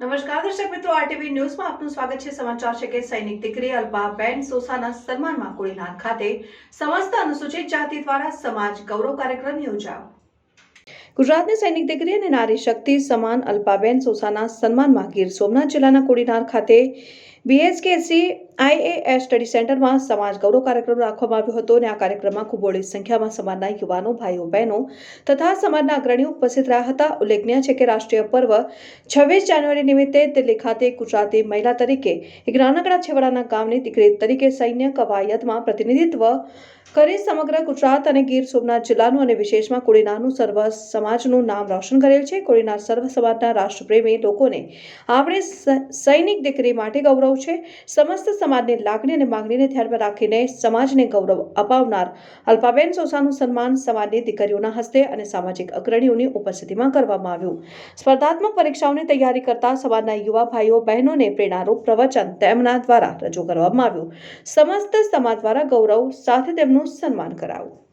નમસ્કાર, દર્શક મિત્રો આરટીવી ન્યૂઝમાં આપનું સ્વાગત છે. સમાચાર છે કે સૈનિક દીકરી અલ્પાબેન સોસાના સન્માનમાં કોડીનાર ખાતે સમસ્ત અનુસૂચિત જાતિ દ્વારા સમાજ ગૌરવ કાર્યક્રમ યોજાયો. ગુજરાતની સૈનિક દીકરી અને નારી શક્તિ સમાન અલ્પાબેન સોસાના સન્માનમાં ગીર સોમનાથ જિલ્લાના કોડીનાર ખાતે બીએસકેસી આઈએએસ સ્ટડી સેન્ટરમાં સમાજ ગૌરવ કાર્યક્રમ રાખવામાં આવ્યો હતો અને આ કાર્યક્રમમાં ખૂબ બહોળી સંખ્યામાં સમાજના યુવાનો, ભાઈઓ, બહેનો તથા સમાજના અગ્રણીઓ ઉપસ્થિત રહ્યા હતા. ઉલ્લેખનીય છે કે રાષ્ટ્રીય પર્વ છવ્વીસ જાન્યુઆરી નિમિત્તે દિલ્હી ખાતે ગુજરાતી મહિલા તરીકે એક નાનકડા છેવાડાના ગામની દીકરી તરીકે સૈન્ય કવાયતમાં પ્રતિનિધિત્વ કરી સમગ્ર ગુજરાત અને ગીર સોમનાથ જિલ્લાનું અને વિશેષમાં કુડીનાનું સર્વ સમાજનું નામ રોશન કરેલ છે. કોળીના સર્વ સમાજના રાષ્ટ્રપ્રેમી લોકોને આપણે સૈનિક દીકરી માટે ગૌરવ છે. સમસ્ત સમાજની લાગણી અને માંગણીને ધ્યાનમાં રાખીને સમાજને ગૌરવ અપાવનાર અલ્પાબેન સોસાનું સન્માન સમાજની દીકરીઓના હસ્તે અને સામાજિક અગ્રણીઓની ઉપસ્થિતિમાં કરવામાં આવ્યું. સ્પર્ધાત્મક પરીક્ષાઓની તૈયારી કરતા સમાજના યુવા ભાઈઓ, બહેનોને પ્રેરણારૂપ પ્રવચન તેમના દ્વારા રજૂ કરવામાં આવ્યું. સમસ્ત સમાજ દ્વારા ગૌરવ સાથે તેમનું સન્માન કરાયું